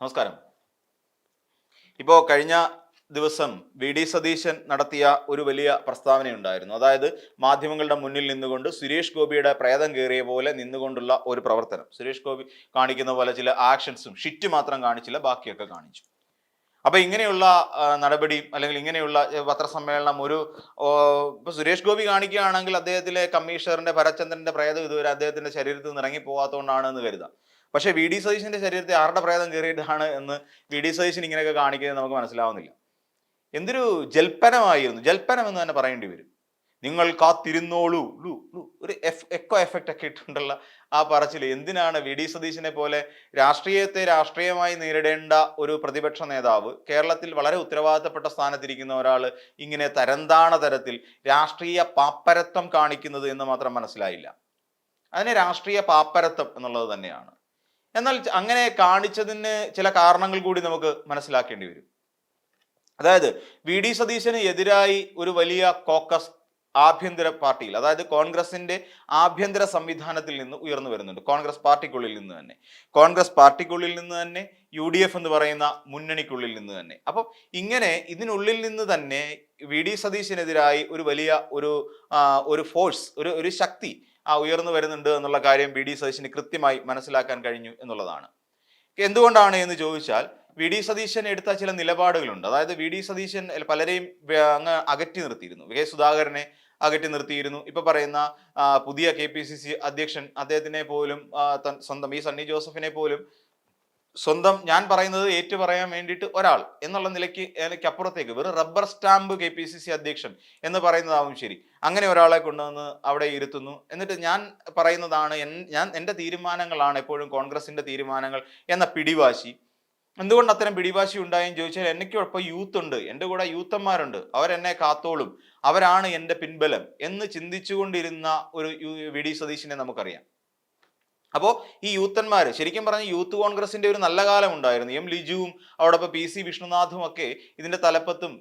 നമസ്കാരം. ഇപ്പോൾ കഴിഞ്ഞ ദിവസം വി. ഡി. സതീശൻ നടത്തിയ ഒരു വലിയ പ്രസ്താവനയുണ്ടായിരുന്നു. അതായത് മാധ്യമങ്ങളുടെ മുന്നിൽ നിന്നുകൊണ്ട് സുരേഷ് ഗോപിയുടെ പ്രേതം കയറിയ പോലെ നിന്നുകൊണ്ടുള്ള ഒരു പ്രവർത്തനം. സുരേഷ് ഗോപി കാണിക്കുന്ന പോലെ ചില ആക്ഷൻസും ഷിറ്റ് മാത്രം കാണിച്ചില്ല ബാക്കിയൊക്കെ കാണിച്ചു. അപ്പൊ ഇങ്ങനെയുള്ള നടപടി അല്ലെങ്കിൽ ഇങ്ങനെയുള്ള പത്രസമ്മേളനം ഒരു ഇപ്പൊ സുരേഷ് ഗോപി കാണിക്കുകയാണെങ്കിൽ അദ്ദേഹത്തിലെ കമ്മീഷണറിന്റെ ഭരചന്ദ്രന്റെ പ്രേതം ഇതുവരെ അദ്ദേഹത്തിന്റെ ശരീരത്തിൽ നിന്ന് ഇറങ്ങി പോകാത്തതുകൊണ്ടാണ് എന്ന് കരുതാം. പക്ഷേ വി ഡി സതീശന്റെ ശരീരത്തിൽ ആരുടെ പ്രേതം കയറിയിട്ടാണ് എന്ന് വി ഡി സതീശൻ ഇങ്ങനെയൊക്കെ കാണിക്കുന്നത് നമുക്ക് മനസ്സിലാവുന്നില്ല. എന്തൊരു ജൽപ്പനമായിരുന്നു. ജൽപ്പനം എന്ന് തന്നെ പറയേണ്ടി വരും. നിങ്ങൾ കാത്തിരുന്നോളൂ. ഒരു എഫ് എക്കോ എഫക്റ്റ് ഒക്കെ ഇട്ടുണ്ടല്ല ആ പറച്ചിൽ. എന്തിനാണ് വി ഡി സതീശനെ പോലെ രാഷ്ട്രീയത്തെ രാഷ്ട്രീയമായി നേരിടേണ്ട ഒരു പ്രതിപക്ഷ നേതാവ് കേരളത്തിൽ വളരെ ഉത്തരവാദിത്തപ്പെട്ട സ്ഥാനത്തിരിക്കുന്ന ഒരാൾ ഇങ്ങനെ തരംതാണ തരത്തിൽ രാഷ്ട്രീയ പാപ്പരത്വം കാണിക്കുന്നത് എന്ന് മാത്രം മനസ്സിലായില്ല. അതിന് രാഷ്ട്രീയ പാപ്പരത്വം എന്നുള്ളത് തന്നെയാണ്. എന്നാൽ അങ്ങനെ കാണിച്ചതിന് ചില കാരണങ്ങൾ കൂടി നമുക്ക് മനസ്സിലാക്കേണ്ടി വരും. അതായത് വി ഡി സതീശന് എതിരായി ഒരു വലിയ കോക്കസ് ആഭ്യന്തര പാർട്ടിയിൽ അതായത് കോൺഗ്രസിന്റെ ആഭ്യന്തര സംവിധാനത്തിൽ നിന്ന് ഉയർന്നു വരുന്നുണ്ട്. കോൺഗ്രസ് പാർട്ടിക്കുള്ളിൽ നിന്ന് തന്നെ. കോൺഗ്രസ് പാർട്ടിക്കുള്ളിൽ നിന്ന് തന്നെ യു ഡി എഫ് എന്ന് പറയുന്ന മുന്നണിക്കുള്ളിൽ നിന്ന് തന്നെ. അപ്പം ഇങ്ങനെ ഇതിനുള്ളിൽ നിന്ന് തന്നെ വി ഡി സതീശനെതിരായി ഒരു വലിയ ഒരു ഒരു ഫോഴ്സ് ഒരു ഒരു ശക്തി ഉയർന്നു വരുന്നുണ്ട് എന്നുള്ള കാര്യം വി ഡി സതീശന് കൃത്യമായി മനസ്സിലാക്കാൻ കഴിഞ്ഞു എന്നുള്ളതാണ്. എന്തുകൊണ്ടാണ് എന്ന് ചോദിച്ചാൽ വി ഡി സതീശൻ എടുത്ത ചില നിലപാടുകളുണ്ട്. അതായത് വി ഡി സതീശൻ പലരെയും അങ്ങ് അകറ്റി നിർത്തിയിരുന്നു. കെ സുധാകരനെ അകറ്റി നിർത്തിയിരുന്നു. ഇപ്പൊ പറയുന്ന പുതിയ കെ പി സി സി അധ്യക്ഷൻ അദ്ദേഹത്തിനെ പോലും സ്വന്തം ഈ സണ്ണി ജോസഫിനെ പോലും സ്വന്തം ഞാൻ പറയുന്നത് ഏറ്റു പറയാൻ വേണ്ടിയിട്ട് ഒരാൾ എന്നുള്ള നിലയ്ക്ക് എനിക്ക് അപ്പുറത്തേക്ക് വെറും rubber stamp K P C C അധ്യക്ഷൻ എന്ന് പറയുന്നതാവും ശരി. അങ്ങനെ ഒരാളെ കൊണ്ടുവന്ന് അവിടെ ഇരുത്തുന്നു. എന്നിട്ട് ഞാൻ പറയുന്നതാണ് ഞാൻ എന്റെ തീരുമാനങ്ങളാണ് എപ്പോഴും കോൺഗ്രസിന്റെ തീരുമാനങ്ങൾ എന്ന പിടിവാശി. എന്തുകൊണ്ട് അത്തരം പിടിവാശി ഉണ്ടായെന്ന് ചോദിച്ചാൽ എനിക്കൊപ്പം യൂത്ത് ഉണ്ട്. എന്റെ കൂടെ യൂത്തന്മാരുണ്ട് അവരെന്നെ കാത്തോളും. അവരാണ് എന്റെ പിൻബലം എന്ന് ചിന്തിച്ചുകൊണ്ടിരുന്ന ഒരു വി ഡി സതീശിനെ നമുക്കറിയാം. അപ്പോൾ ഈ യൂത്തന്മാർ ശരിക്കും പറഞ്ഞ യൂത്ത് കോൺഗ്രസിന്റെ ഒരു നല്ല കാലം ഉണ്ടായിരുന്നു. എം ലിജുവും അവിടെ പി സി വിഷ്ണുനാഥും ഒക്കെ ഇതിന്റെ തലപ്പത്തും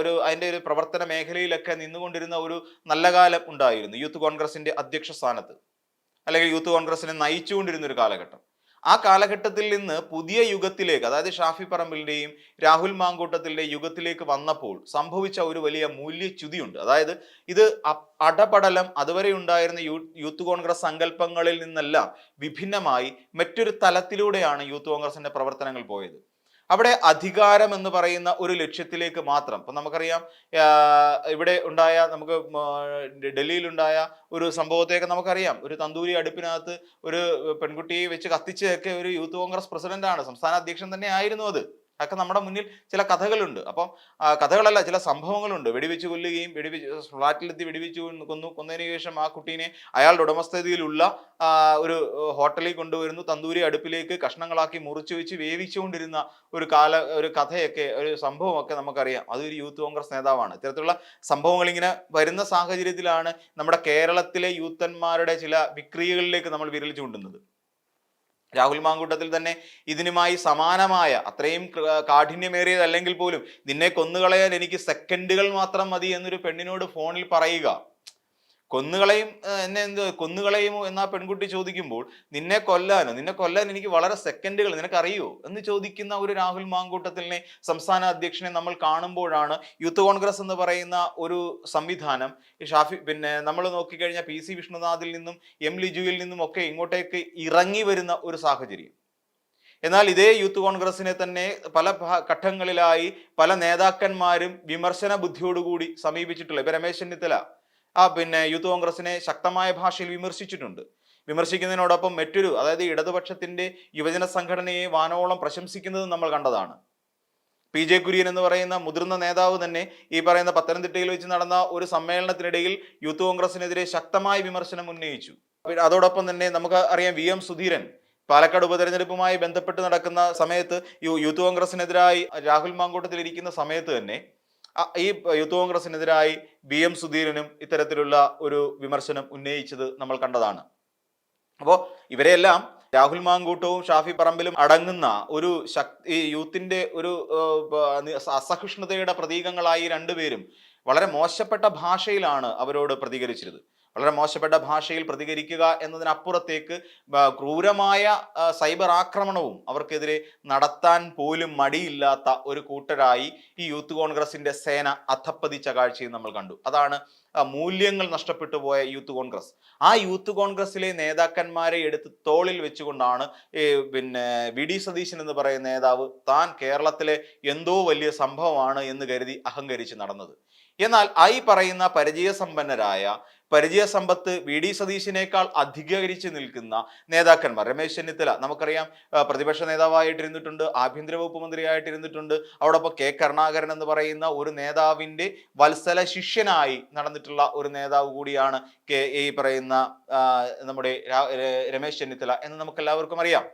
ഒരു അതിന്റെ ഒരു പ്രവർത്തന മേഖലയിലൊക്കെ നിന്നുകൊണ്ടിരുന്ന ഒരു നല്ല കാലം ഉണ്ടായിരുന്നു യൂത്ത് കോൺഗ്രസിന്റെ അധ്യക്ഷ സ്ഥാനത്ത്. അല്ലെങ്കിൽ യൂത്ത് കോൺഗ്രസിനെ നയിച്ചുകൊണ്ടിരുന്ന ഒരു കാലഘട്ടം. ആ കാലഘട്ടത്തിൽ നിന്ന് പുതിയ യുഗത്തിലേക്ക് അതായത് ഷാഫി പറമ്പിലിന്റെയും രാഹുൽ മാങ്കൂട്ടത്തിന്റെ യുഗത്തിലേക്ക് വന്നപ്പോൾ സംഭവിച്ച ഒരു വലിയ മൂല്യച്യുതിയുണ്ട്. അതായത് ഇത് അടപടലം അതുവരെ ഉണ്ടായിരുന്ന യൂത്ത് കോൺഗ്രസ് സങ്കല്പങ്ങളിൽ നിന്നെല്ലാം വിഭിന്നമായി മറ്റൊരു തലത്തിലൂടെയാണ് യൂത്ത് കോൺഗ്രസിന്റെ പ്രവർത്തനങ്ങൾ പോയത്. അവിടെ അധികാരം എന്ന് പറയുന്ന ഒരു ലക്ഷ്യത്തിലേക്ക് മാത്രം. ഇപ്പം നമുക്കറിയാം ഇവിടെ ഉണ്ടായ നമുക്ക് ഡൽഹിയിലുണ്ടായ ഒരു സംഭവത്തെയൊക്കെ നമുക്കറിയാം. ഒരു തന്തൂരി അടുപ്പിനകത്ത് ഒരു പെൺകുട്ടിയെ വെച്ച് കത്തിച്ചതൊക്കെ ഒരു യൂത്ത് കോൺഗ്രസ് പ്രസിഡന്റാണ് സംസ്ഥാന അധ്യക്ഷൻ തന്നെ ആയിരുന്നു അത്. അതൊക്കെ നമ്മുടെ മുന്നിൽ ചില കഥകളുണ്ട്. അപ്പം കഥകളല്ല ചില സംഭവങ്ങളുണ്ട്. വെടിവെച്ച് കൊല്ലുകയും വെടിവെച്ച് ഫ്ലാറ്റിലെത്തി വെടിവെച്ച് കൊന്നു കൊന്നു കൊന്നതിന് ശേഷം ആ കുട്ടീനെ അയാളുടെ ഉടമസ്ഥതയിലുള്ള ഒരു ഹോട്ടലിൽ കൊണ്ടുവരുന്നു. തന്തൂരി അടുപ്പിലേക്ക് കഷ്ണങ്ങളാക്കി മുറിച്ചു വെച്ച് വേവിച്ചുകൊണ്ടിരുന്ന ഒരു കാല ഒരു കഥയൊക്കെ ഒരു സംഭവമൊക്കെ നമുക്കറിയാം. അതൊരു യൂത്ത് കോൺഗ്രസ് നേതാവാണ്. ഇത്തരത്തിലുള്ള സംഭവങ്ങൾ ഇങ്ങനെ വരുന്ന സാഹചര്യത്തിലാണ് നമ്മുടെ കേരളത്തിലെ യൂത്തന്മാരുടെ ചില വിക്രിയകളിലേക്ക് നമ്മൾ വിരൽ ചൂണ്ടുന്നത്. രാഹുൽ മാങ്കൂട്ടത്തിൽ തന്നെ ഇതിനുമായി സമാനമായ അത്രയും കാഠിന്യമേറിയതല്ലെങ്കിൽ പോലും നിന്നെ കൊന്നുകളയാൻ എനിക്ക് സെക്കൻഡുകൾ മാത്രം മതി എന്നൊരു പെണ്ണിനോട് ഫോണിൽ പറയുക. കൊന്നുകളയും എന്നെ എന്ത് കൊന്നുകളയുമോ എന്ന് ആ പെൺകുട്ടി ചോദിക്കുമ്പോൾ നിന്നെ കൊല്ലാനോ? നിന്നെ കൊല്ലാൻ എനിക്ക് വളരെ സെക്കൻഡുകൾ നിനക്കറിയോ? എന്ന് ചോദിക്കുന്ന ഒരു രാഹുൽ മാങ്കൂട്ടത്തിലിനെ സംസ്ഥാന അധ്യക്ഷനെ നമ്മൾ കാണുമ്പോഴാണ് യൂത്ത് കോൺഗ്രസ് എന്ന് പറയുന്ന ഒരു സംവിധാനം. ഷാഫി പിന്നെ നമ്മൾ നോക്കിക്കഴിഞ്ഞാൽ പി സി വിഷ്ണുനാഥിൽ നിന്നും എം ലിജുവിൽ നിന്നും ഒക്കെ ഇങ്ങോട്ടേക്ക് ഇറങ്ങി വരുന്ന ഒരു സാഹചര്യം. എന്നാൽ ഇതേ യൂത്ത് കോൺഗ്രസിനെ തന്നെ പല ഘട്ടങ്ങളിലായി പല നേതാക്കന്മാരും വിമർശന ബുദ്ധിയോടുകൂടി സമീപിച്ചിട്ടുള്ള ഇപ്പൊ രമേശ് ചെന്നിത്തല ആ പിന്നെ യൂത്ത് കോൺഗ്രസിനെ ശക്തമായ ഭാഷയിൽ വിമർശിച്ചിട്ടുണ്ട്. വിമർശിക്കുന്നതിനോടൊപ്പം മറ്റൊരു അതായത് ഇടതുപക്ഷത്തിന്റെ യുവജന സംഘടനയെ വാനോളം പ്രശംസിക്കുന്നത് നമ്മൾ കണ്ടതാണ്. പി ജെ കുര്യൻ എന്ന് പറയുന്ന മുതിർന്ന നേതാവ് തന്നെ ഈ പറയുന്ന പത്തനംതിട്ടയിൽ വെച്ച് നടന്ന ഒരു സമ്മേളനത്തിനിടയിൽ യൂത്ത് കോൺഗ്രസിനെതിരെ ശക്തമായ വിമർശനം ഉന്നയിച്ചു. അതോടൊപ്പം തന്നെ നമുക്ക് അറിയാം വി എം സുധീരൻ പാലക്കാട് ഉപതെരഞ്ഞെടുപ്പുമായി ബന്ധപ്പെട്ട് നടക്കുന്ന സമയത്ത് യൂത്ത് കോൺഗ്രസിനെതിരായി രാഹുൽ മാങ്കൂട്ടത്തിൽ ഇരിക്കുന്ന സമയത്ത് തന്നെ ഈ യൂത്ത് കോൺഗ്രസിനെതിരായി ബി എം സുധീരനും ഇത്തരത്തിലുള്ള ഒരു വിമർശനം ഉന്നയിച്ചത് നമ്മൾ കണ്ടതാണ്. അപ്പോൾ ഇവരെല്ലാം രാഹുൽ മാങ്കൂട്ടവും ഷാഫി പറമ്പിലും അടങ്ങുന്ന ഒരു ശക്തി യൂത്തിന്റെ ഒരു അസഹിഷ്ണുതയുടെ പ്രതീകങ്ങളായി രണ്ടുപേരും വളരെ മോശപ്പെട്ട ഭാഷയിലാണ് അവരോട് പ്രതികരിച്ചിരുന്നത്. വളരെ മോശപ്പെട്ട ഭാഷയിൽ പ്രതികരിക്കുക എന്നതിനപ്പുറത്തേക്ക് ക്രൂരമായ സൈബർ ആക്രമണവും അവർക്കെതിരെ നടത്താൻ പോലും മടിയില്ലാത്ത ഒരു കൂട്ടരായി ഈ യൂത്ത് കോൺഗ്രസിന്റെ സേന അധപ്പതിച്ച കാഴ്ചയും നമ്മൾ കണ്ടു. അതാണ് മൂല്യങ്ങൾ നഷ്ടപ്പെട്ടു പോയ യൂത്ത് കോൺഗ്രസ്. ആ യൂത്ത് കോൺഗ്രസിലെ നേതാക്കന്മാരെ എടുത്ത് തോളിൽ വെച്ചുകൊണ്ടാണ് പിന്നെ വി. ഡി. സതീശൻ എന്ന് പറയുന്ന നേതാവ് താൻ കേരളത്തിലെ എന്തോ വലിയ സംഭവമാണ് എന്ന് കരുതി അഹങ്കരിച്ച് നടന്നത്. എന്നാൽ ഈ പറയുന്ന പരിചയസമ്പന്നരായ പരിചയസമ്പത്ത് വി ഡി സതീശിനേക്കാൾ അധികരിച്ച് നിൽക്കുന്ന നേതാക്കന്മാർ. രമേശ് ചെന്നിത്തല നമുക്കറിയാം പ്രതിപക്ഷ നേതാവായിട്ടിരുന്നിട്ടുണ്ട് ആഭ്യന്തര വകുപ്പ് മന്ത്രിയായിട്ടിരുന്നിട്ടുണ്ട് അവിടൊപ്പം കെ കരുണാകരൻ എന്ന് പറയുന്ന ഒരു നേതാവിന്റെ വത്സല ശിഷ്യനായി നടന്നിട്ടുള്ള ഒരു നേതാവ് കൂടിയാണ് കെ ഈ പറയുന്ന നമ്മുടെ രമേശ് ചെന്നിത്തല എന്ന് നമുക്ക് എല്ലാവർക്കും അറിയാം.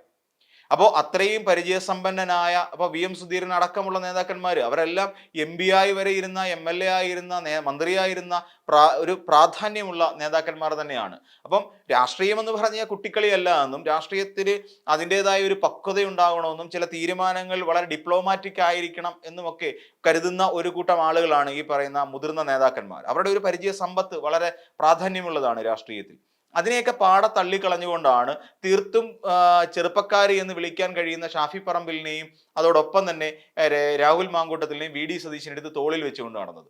അപ്പോൾ അത്രയും പരിചയസമ്പന്നനായ അപ്പോൾ വി എം സുധീരൻ അടക്കമുള്ള നേതാക്കന്മാർ അവരെല്ലാം എം പി ആയി വരെ ഇരുന്ന എം എൽ എ ആയിരുന്ന മന്ത്രിയായിരുന്ന പ്രാ ഒരു പ്രാധാന്യമുള്ള നേതാക്കന്മാർ തന്നെയാണ്. അപ്പം രാഷ്ട്രീയം എന്ന് പറഞ്ഞാൽ കുട്ടിക്കളിയല്ല എന്നും രാഷ്ട്രീയത്തിൽ അതിന്റെതായ ഒരു പക്വത ഉണ്ടാകണമെന്നും ചില തീരുമാനങ്ങൾ വളരെ ഡിപ്ലോമാറ്റിക് ആയിരിക്കണം എന്നുമൊക്കെ കരുതുന്ന ഒരു കൂട്ടം ആളുകളാണ് ഈ പറയുന്ന മുതിർന്ന നേതാക്കന്മാർ. അവരുടെ ഒരു പരിചയ സമ്പത്ത് വളരെ പ്രാധാന്യമുള്ളതാണ് രാഷ്ട്രീയത്തിൽ. അതിനെയൊക്കെ പാടെ തള്ളിക്കളഞ്ഞുകൊണ്ടാണ് തീർത്തും ചെറുപ്പക്കാർ എന്ന് വിളിക്കാൻ കഴിയുന്ന ഷാഫി പറമ്പിലിനെയും അതോടൊപ്പം തന്നെ രാഹുൽ മാങ്കൂട്ടത്തിലിനെയും വി. ഡി. സതീശിനെ എടുത്ത് തോളിൽ വെച്ചുകൊണ്ട് നടന്നത്.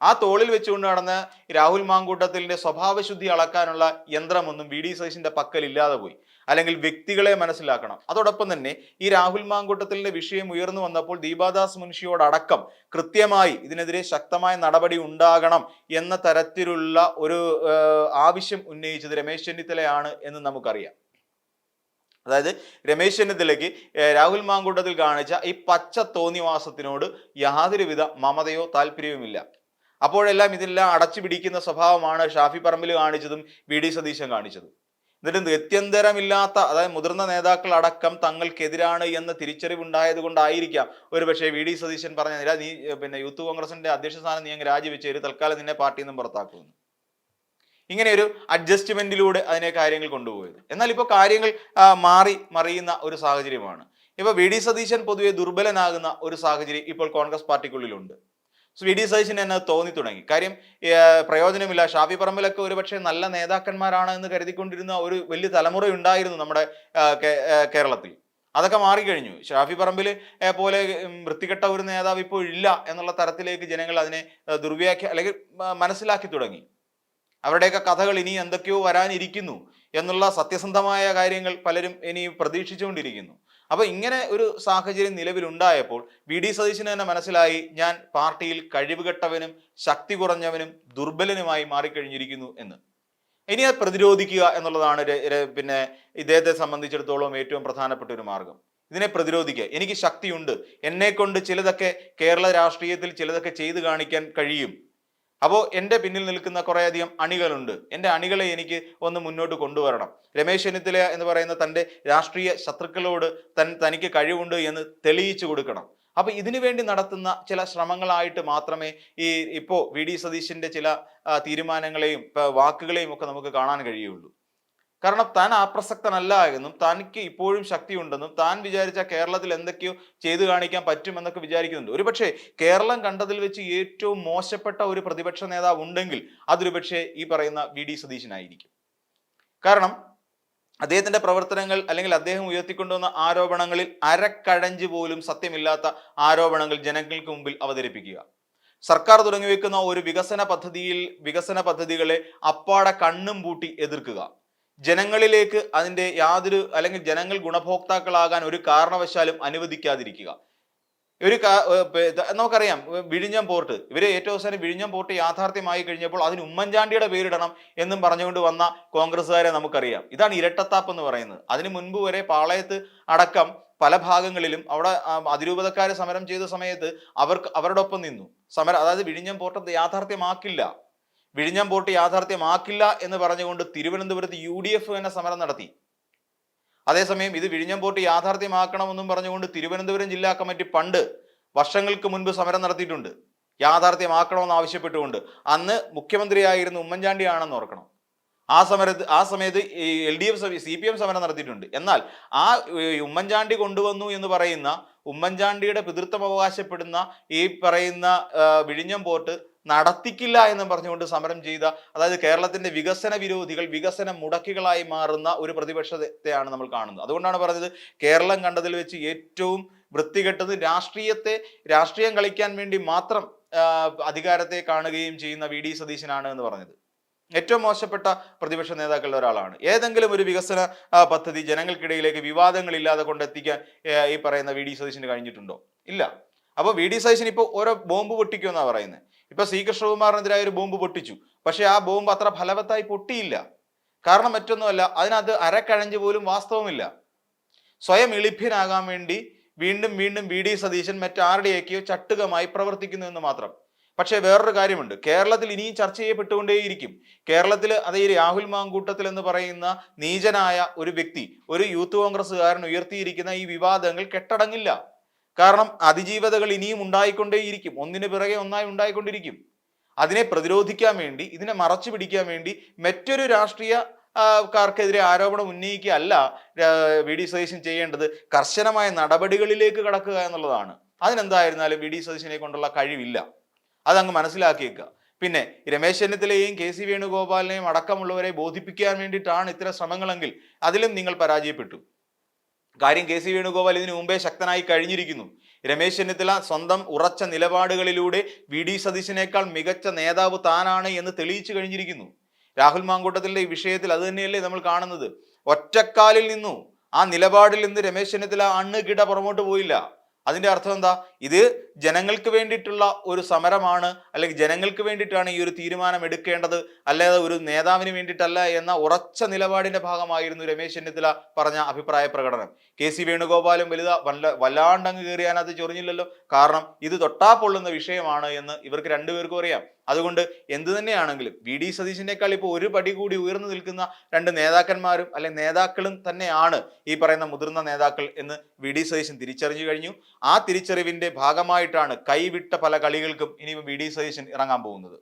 ആ തോളിൽ വെച്ചുകൊണ്ട് നടന്ന രാഹുൽ മാങ്കൂട്ടത്തിലിന്റെ സ്വഭാവശുദ്ധി അളക്കാനുള്ള യന്ത്രമൊന്നും വി. ഡി. സതീശിന്റെ പക്കൽ ഇല്ലാതെ പോയി. അല്ലെങ്കിൽ വ്യക്തികളെ മനസ്സിലാക്കണം. അതോടൊപ്പം തന്നെ ഈ രാഹുൽ മാങ്കൂട്ടത്തിലിന്റെ വിഷയം ഉയർന്നു വന്നപ്പോൾ ദീപാദാസ് മുൻഷിയോടക്കം കൃത്യമായി ഇതിനെതിരെ ശക്തമായ നടപടി ഉണ്ടാകണം എന്ന തരത്തിലുള്ള ഒരു ആവശ്യം ഉന്നയിച്ചത് രമേശ് ചെന്നിത്തലയാണ് എന്ന് നമുക്കറിയാം. അതായത് രമേശ് ചെന്നിത്തലയ്ക്ക് രാഹുൽ മാങ്കൂട്ടത്തിൽ കാണിച്ച ഈ പച്ച തോന്നിവാസത്തിനോട് യാതൊരുവിധ മമതയോ താല്പര്യവുമില്ല. അപ്പോഴെല്ലാം ഇതെല്ലാം അടച്ചു പിടിക്കുന്ന സ്വഭാവമാണ് ഷാഫി പറമ്പിൽ കാണിച്ചതും വി ഡി സതീശൻ കാണിച്ചതും. എന്നിട്ട് ഗത്യന്തരമില്ലാത്ത അതായത് മുതിർന്ന നേതാക്കൾ അടക്കം തങ്ങൾക്കെതിരാണ് എന്ന തിരിച്ചറിവുണ്ടായത് കൊണ്ടായിരിക്കാം ഒരു പക്ഷേ വി ഡി സതീശൻ പറഞ്ഞ നീ പിന്നെ യൂത്ത് കോൺഗ്രസിന്റെ അധ്യക്ഷ സ്ഥാനം നീ അങ്ങ് രാജിവെച്ചേര് തൽക്കാലം നിന്നെ പാർട്ടിയിൽ നിന്നും പുറത്താക്കുന്നു ഇങ്ങനെ ഒരു അഡ്ജസ്റ്റ്മെന്റിലൂടെ അതിനെ കാര്യങ്ങൾ കൊണ്ടുപോയത്. എന്നാൽ ഇപ്പോൾ കാര്യങ്ങൾ മാറി മറിയുന്ന ഒരു സാഹചര്യമാണ്. ഇപ്പൊ വി ഡി സതീശൻ പൊതുവെ ദുർബലനാകുന്ന ഒരു സാഹചര്യം ഇപ്പോൾ കോൺഗ്രസ് പാർട്ടിക്കുള്ളിലുണ്ട്. വി ഡി സതീശന് എന്നെ തോന്നി തുടങ്ങി. കാര്യം പ്രയോജനമില്ല. ഷാഫി പറമ്പിലൊക്കെ ഒരുപക്ഷെ നല്ല നേതാക്കന്മാരാണ് എന്ന് കരുതിക്കൊണ്ടിരുന്ന ഒരു വലിയ തലമുറ ഉണ്ടായിരുന്നു നമ്മുടെ കേരളത്തിൽ. അതൊക്കെ മാറിക്കഴിഞ്ഞു. ഷാഫി പറമ്പിൽ പോലെ വൃത്തികെട്ട ഒരു നേതാവ് ഇപ്പോൾ ഇല്ല എന്നുള്ള തരത്തിലേക്ക് ജനങ്ങൾ അതിനെ ദുർവ്യാഖ്യ അല്ലെങ്കിൽ മനസ്സിലാക്കി തുടങ്ങി. അവരുടെയൊക്കെ കഥകൾ ഇനി എന്തൊക്കെയോ വരാനിരിക്കുന്നു എന്നുള്ള സത്യസന്ധമായ കാര്യങ്ങൾ പലരും ഇനി പ്രതീക്ഷിച്ചുകൊണ്ടിരിക്കുന്നു. അപ്പൊ ഇങ്ങനെ ഒരു സാഹചര്യം നിലവിലുണ്ടായപ്പോൾ വി ഡി സതീശന് തന്നെ മനസ്സിലായി ഞാൻ പാർട്ടിയിൽ കഴിവുകെട്ടവനും ശക്തി കുറഞ്ഞവനും ദുർബലനുമായി മാറിക്കഴിഞ്ഞിരിക്കുന്നു എന്ന്. ഇനി അത് പ്രതിരോധിക്കുക എന്നുള്ളതാണ് പിന്നെ ഇദ്ദേഹത്തെ സംബന്ധിച്ചിടത്തോളം ഏറ്റവും പ്രധാനപ്പെട്ട ഒരു മാർഗം. ഇതിനെ പ്രതിരോധിക്കുക. എനിക്ക് ശക്തിയുണ്ട്. എന്നെ കൊണ്ട് ചിലതൊക്കെ കേരള രാഷ്ട്രീയത്തിൽ ചിലതൊക്കെ ചെയ്തു കാണിക്കാൻ കഴിയും. അപ്പോൾ എന്റെ പിന്നിൽ നിൽക്കുന്ന കുറേയധികം അണികളുണ്ട്. എന്റെ അണികളെ എനിക്ക് ഒന്ന് മുന്നോട്ട് കൊണ്ടുവരണം. രമേശ് ചെന്നിത്തല എന്ന് പറയുന്ന തന്റെ രാഷ്ട്രീയ ശത്രുക്കളോട് തൻ തനിക്ക് കഴിവുണ്ട് എന്ന് തെളിയിച്ചു കൊടുക്കണം. അപ്പൊ ഇതിനു വേണ്ടി നടത്തുന്ന ചില ശ്രമങ്ങളായിട്ട് മാത്രമേ ഈ ഇപ്പോ വി ഡി സതീശിന്റെ ചില തീരുമാനങ്ങളെയും വാക്കുകളെയും ഒക്കെ നമുക്ക് കാണാൻ കഴിയുള്ളൂ. കാരണം താൻ അപ്രസക്തനല്ല എന്നും തനിക്ക് ഇപ്പോഴും ശക്തിയുണ്ടെന്നും താൻ വിചാരിച്ച കേരളത്തിൽ എന്തൊക്കെയോ ചെയ്തു കാണിക്കാൻ പറ്റുമെന്നൊക്കെ വിചാരിക്കുന്നുണ്ട്. ഒരുപക്ഷെ കേരളം കണ്ടതിൽ വെച്ച് ഏറ്റവും മോശപ്പെട്ട ഒരു പ്രതിപക്ഷ നേതാവ് ഉണ്ടെങ്കിൽ അതൊരുപക്ഷെ ഈ പറയുന്ന വി ഡി സതീശനായിരിക്കും. കാരണം അദ്ദേഹത്തിന്റെ പ്രവർത്തനങ്ങൾ അല്ലെങ്കിൽ അദ്ദേഹം ഉയർത്തിക്കൊണ്ടുവന്ന ആരോപണങ്ങളിൽ അരക്കഴഞ്ച് പോലും സത്യമില്ലാത്ത ആരോപണങ്ങൾ ജനങ്ങൾക്ക് മുമ്പിൽ അവതരിപ്പിക്കുക. സർക്കാർ തുടങ്ങി വെക്കുന്ന ഒരു വികസന പദ്ധതിയിൽ വികസന പദ്ധതികളെ അപ്പാടെ കണ്ണും പൂട്ടി എതിർക്കുക. ജനങ്ങളിലേക്ക് അതിന്റെ യാതൊരു അല്ലെങ്കിൽ ജനങ്ങൾ ഗുണഭോക്താക്കളാകാൻ ഒരു കാരണവശാലും അനുവദിക്കാതിരിക്കുക. ഒരു നമുക്കറിയാം വിഴിഞ്ഞം പോർട്ട്. ഇവർ ഏറ്റവും അവസാനം വിഴിഞ്ഞം പോർട്ട് യാഥാർത്ഥ്യമായി കഴിഞ്ഞപ്പോൾ അതിന് ഉമ്മൻചാണ്ടിയുടെ പേരിടണം എന്നും പറഞ്ഞുകൊണ്ട് വന്ന കോൺഗ്രസ്സുകാരെ നമുക്കറിയാം. ഇതാണ് ഇരട്ടത്താപ്പ് എന്ന് പറയുന്നത്. അതിനു മുൻപ് വരെ പാളയത്ത് അടക്കം പല ഭാഗങ്ങളിലും അവിടെ അതിരൂപതക്കാരെ സമരം ചെയ്ത സമയത്ത് അവർക്ക് അവരോടൊപ്പം നിന്നു. സമരം അതായത് വിഴിഞ്ഞം പോർട്ട് യാഥാർത്ഥ്യമാക്കില്ല. വിഴിഞ്ഞം പോർട്ട് യാഥാർത്ഥ്യമാക്കില്ല എന്ന് പറഞ്ഞുകൊണ്ട് തിരുവനന്തപുരത്ത് യു ഡി എഫ് തന്നെ സമരം നടത്തി. അതേസമയം ഇത് വിഴിഞ്ഞം പോർട്ട് യാഥാർത്ഥ്യമാക്കണമെന്നും പറഞ്ഞുകൊണ്ട് തിരുവനന്തപുരം ജില്ലാ കമ്മിറ്റി പണ്ട് വർഷങ്ങൾക്ക് മുൻപ് സമരം നടത്തിയിട്ടുണ്ട്. യാഥാർത്ഥ്യമാക്കണമെന്ന് ആവശ്യപ്പെട്ടുകൊണ്ട് അന്ന് മുഖ്യമന്ത്രിയായിരുന്ന ഉമ്മൻചാണ്ടിയാണെന്ന് ഓർക്കണം. ആ സമരത്ത് ആ സമയത്ത് ഈ L D F C P M സമരം നടത്തിയിട്ടുണ്ട്. എന്നാൽ ആ ഉമ്മൻചാണ്ടി കൊണ്ടുവന്നു എന്ന് പറയുന്ന ഉമ്മൻചാണ്ടിയുടെ പിതൃത്വം അവകാശപ്പെടുന്ന ഈ പറയുന്ന വിഴിഞ്ഞം പോർട്ട് നടത്തിക്കില്ല എന്ന് പറഞ്ഞുകൊണ്ട് സമരം ചെയ്ത അതായത് കേരളത്തിന്റെ വികസന വിരോധികൾ വികസന മുടക്കികളായി മാറുന്ന ഒരു പ്രതിപക്ഷത്തെയാണ് നമ്മൾ കാണുന്നത്. അതുകൊണ്ടാണ് പറഞ്ഞത് കേരളം കണ്ടതിൽ വെച്ച് ഏറ്റവും വൃത്തികെട്ടത് രാഷ്ട്രീയത്തെ രാഷ്ട്രീയം കളിക്കാൻ വേണ്ടി മാത്രം അധികാരത്തെ കാണുകയും ചെയ്യുന്ന വി. ഡി. സതീശനാണ് എന്ന് പറഞ്ഞത്. ഏറ്റവും മോശപ്പെട്ട പ്രതിപക്ഷ നേതാക്കളിൽ ഒരാളാണ്. ഏതെങ്കിലും ഒരു വികസന പദ്ധതി ജനങ്ങൾക്കിടയിലേക്ക് വിവാദങ്ങൾ ഇല്ലാതെ കൊണ്ടെത്തിക്കാൻ ഈ പറയുന്ന വി. ഡി. സതീശന് കഴിഞ്ഞിട്ടുണ്ടോ? ഇല്ല. അപ്പോൾ വി. ഡി. സതീശൻ ഇപ്പോൾ ഓരോ ബോംബ് പൊട്ടിക്കുമെന്നാണ് പറയുന്നത് ഇപ്പൊ സി കൃഷ്ണകുമാറിനെതിരായ ഒരു ബോംബ് പൊട്ടിച്ചു. പക്ഷെ ആ ബോംബ് അത്ര ഫലവത്തായി പൊട്ടിയില്ല. കാരണം മറ്റൊന്നുമല്ല അതിനകത്ത് അരക്കഴഞ്ച് പോലും വാസ്തവമില്ല. സ്വയം എളിഭ്യനാകാൻ വേണ്ടി വീണ്ടും വീണ്ടും വി ഡി സതീശൻ മറ്റാരുടെയൊക്കെയോ ചട്ടുകമായി പ്രവർത്തിക്കുന്നു എന്ന് മാത്രം. പക്ഷേ വേറൊരു കാര്യമുണ്ട്. കേരളത്തിൽ ഇനിയും ചർച്ച ചെയ്യപ്പെട്ടുകൊണ്ടേയിരിക്കും. കേരളത്തിൽ അത് ഈ രാഹുൽ മാങ്കൂട്ടത്തിൽ എന്ന് പറയുന്ന നീചനായ ഒരു വ്യക്തി ഒരു യൂത്ത് കോൺഗ്രസ്സുകാരൻ ഉയർത്തിയിരിക്കുന്ന ഈ വിവാദങ്ങൾ കെട്ടടങ്ങില്ല. കാരണം അതിജീവതകൾ ഇനിയും ഉണ്ടായിക്കൊണ്ടേയിരിക്കും. ഒന്നിനു പിറകെ ഒന്നായി ഉണ്ടായിക്കൊണ്ടിരിക്കും. അതിനെ പ്രതിരോധിക്കാൻ വേണ്ടി ഇതിനെ മറച്ചു പിടിക്കാൻ വേണ്ടി മറ്റൊരു രാഷ്ട്രീയ ക്കാർക്കെതിരെ കാർക്കെതിരെ ആരോപണം ഉന്നയിക്കുകയല്ല വി. ഡി. സതീശൻ ചെയ്യേണ്ടത്. കർശനമായ നടപടികളിലേക്ക് കടക്കുക എന്നുള്ളതാണ്. അതിനെന്തായിരുന്നാലും വി. ഡി. സതീശനെ കൊണ്ടുള്ള കഴിവില്ല. അതങ്ങ് മനസ്സിലാക്കിയേക്കുക. പിന്നെ രമേശ് ചെന്നിത്തലയെയും കെ. സി. വേണുഗോപാലിനെയും അടക്കമുള്ളവരെ ബോധിപ്പിക്കാൻ വേണ്ടിയിട്ടാണ് ഇത്തരം ശ്രമങ്ങളെങ്കിൽ അതിലും നിങ്ങൾ പരാജയപ്പെട്ടു. കാര്യം കെ സി വേണുഗോപാൽ ഇതിനു മുമ്പേ ശക്തനായി കഴിഞ്ഞിരിക്കുന്നു. രമേശ് ചെന്നിത്തല സ്വന്തം ഉറച്ച നിലപാടുകളിലൂടെ വി ഡി സതീശനേക്കാൾ മികച്ച നേതാവ് താനാണ് എന്ന് തെളിയിച്ചു കഴിഞ്ഞിരിക്കുന്നു. രാഹുൽ മാങ്കൂട്ടത്തിന്റെ ഈ വിഷയത്തിൽ അത് തന്നെയല്ലേ നമ്മൾ കാണുന്നത്? ഒറ്റക്കാലിൽ നിന്നു ആ നിലപാടിൽ നിന്ന് രമേശ് ചെന്നിത്തല അണ്ണ് കിട പുറമോട്ട് പോയില്ല. അതിന്റെ അർത്ഥം എന്താ? ഇത് ജനങ്ങൾക്ക് വേണ്ടിയിട്ടുള്ള ഒരു സമരമാണ് അല്ലെങ്കിൽ ജനങ്ങൾക്ക് വേണ്ടിയിട്ടാണ് ഈ ഒരു തീരുമാനം എടുക്കേണ്ടത് അല്ലാതെ ഒരു നേതാവിന് വേണ്ടിയിട്ടല്ല എന്ന ഉറച്ച നിലപാടിന്റെ ഭാഗമായിരുന്നു രമേശ് ചെന്നിത്തല പറഞ്ഞ അഭിപ്രായ പ്രകടനം. കെ സി വേണുഗോപാലും വലുത വല്ല വല്ലാണ്ടങ്ങ് കയറിയാനത് ചൊറിഞ്ഞില്ലല്ലോ. കാരണം ഇത് തൊട്ടാ പൊള്ളുന്ന വിഷയമാണ് എന്ന് ഇവർക്ക് രണ്ടുപേർക്കും അറിയാം. അതുകൊണ്ട് എന്തു തന്നെയാണെങ്കിലും വി ഡി സതീശിനേക്കാൾ ഇപ്പോൾ ഒരു പടി കൂടി ഉയർന്നു നിൽക്കുന്ന രണ്ട് നേതാക്കന്മാരും അല്ലെങ്കിൽ നേതാക്കളും തന്നെയാണ് ഈ പറയുന്ന മുതിർന്ന നേതാക്കൾ എന്ന് വി ഡി സതീശൻ തിരിച്ചറിഞ്ഞു കഴിഞ്ഞു. ആ തിരിച്ചറിവിന്റെ ഭാഗമായിട്ടാണ് കൈവിട്ട പല കളികൾക്കും ഇനി വി ഡി സതീശൻ ഇറങ്ങാൻ പോകുന്നത്.